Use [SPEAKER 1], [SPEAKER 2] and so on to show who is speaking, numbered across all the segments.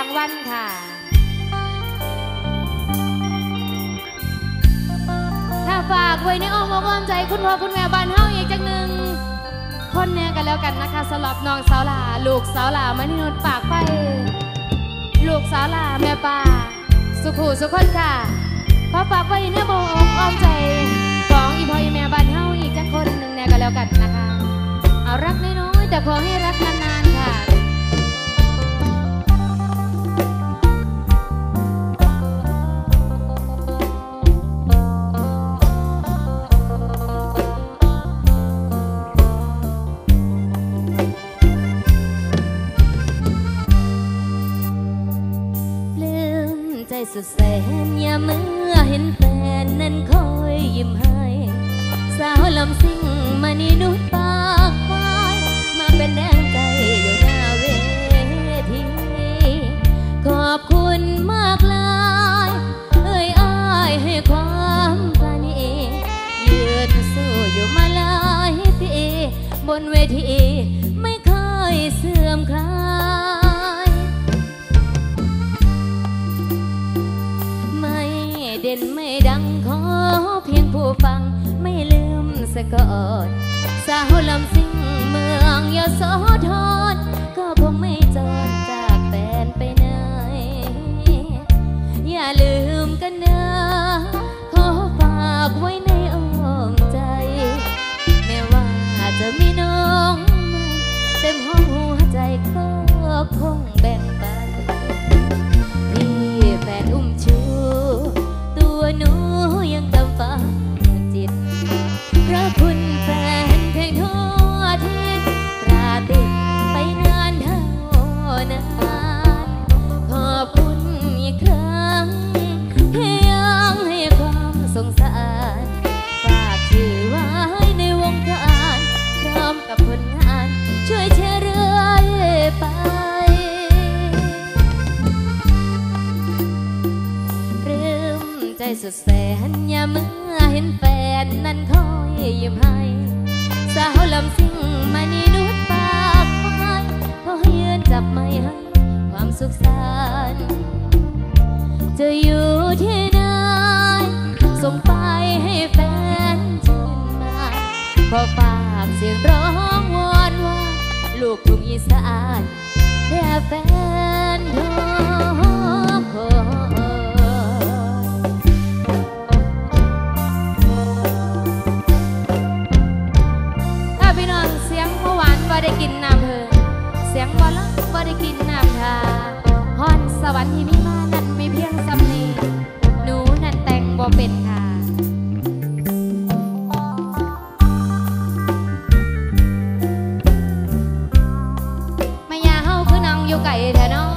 [SPEAKER 1] รางวัลค่ะ ถ้าฝากไว้ในอ้อมอกอ้อมใจคุณพ่อคุณแม่บ้านเฮาอีกจังหนึ่งคนเนี่ยกันแล้วกันนะคะสำหรับน้องสาวหลาลูกสาวหลามณีนุชฝากไป ลูกสาวหลาแม่ป้าสุขูสุขคนค่ะขอฝากไว้ในอ้อมอกอ้อมใจของอีพ่ออีแม่บ้านเฮาอีกจังคนหนึ่งเนี่ยกันแล้วกันนะคะ เอารักน้อยๆแต่ขอให้รักนานๆ ใจสุดแสนอย่าเมื่อเห็นแฟนนั้นคอยยิ้มให้ สาวลำซิ่งมานี่นุดปากไม้มาเป็นแรงใจอยู่หน้าเวทีขอบคุณมากลายเอ่ยอ้ายให้ความปานียืนสู้อยู่มาหลายปีบนเวทีไม่เคยเสื่อมคลาย เด่นไม่ดังขอเพียงผู้ฟังไม่ลืมสะก่อนสาวลำซิ่งเมืองยโสธรก็คงไม่จรจากแฟนไปไหน อย่าลืมกันนะขอฝากไว้ในอ้อมใจ แม้ว่าจะมีน้องใหม่เต็มห้องหัวใจก็คงแบ่งปันพี่แฟนอุ้มชู หนูยังตำฝังจิต พระคุณแฟนเพลงทั่วทิศตราติดไปนานเท่านานขอบคุณอีกครั้งที่ยังให้ความสงสารฝากชื่อไว้ในวงการพร้อมกับผลงานช่วยเชื่อ สุดแสนย่าเมื่อเห็นแฟนนั้นคอยยิ้มให้ สาวลำซิ่งมานีนุดปากไม้ขอยืนจับไม่ให้ความสุขสันต์จะอยู่ที่ไหนส่งไปให้แฟนชื่นมาขอฝากเสียงร้องวอนว่า ลูกทุ่งอีสานแด่แฟน กินน้ำเพลินเสียงว่าละว่าได้กินน้ำทาฮอนสวรรค์ที่มีมานั้นไม่เพียงสำนีหนูนั่นแต่งบ่เป็นค่ะมายาเฮาคือนังอยู่ไก่แท้นาะ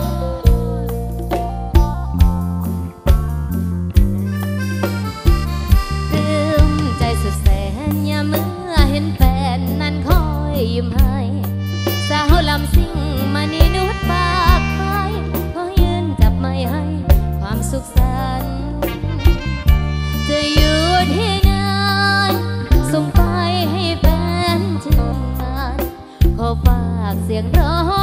[SPEAKER 1] ปลื้มใจสุดแสนอย่าเมื่อเห็นแฟนนั้นคอยยิ้มให้ สุขสันต์จะอยู่ที่ไหนส่งไปให้แฟนชื่นบานขอฝากเสียงร้อง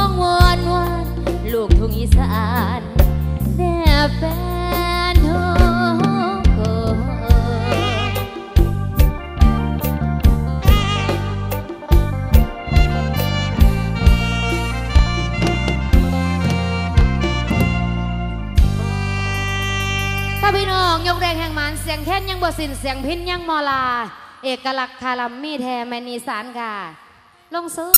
[SPEAKER 1] น้อง ยกแรงแห่งมันเสียงแค้นยังบ่สินเสียงพินยังมอลา เอกลักษณ์คาลัมมีแทแมนีสานค่ะ ลงซื้อ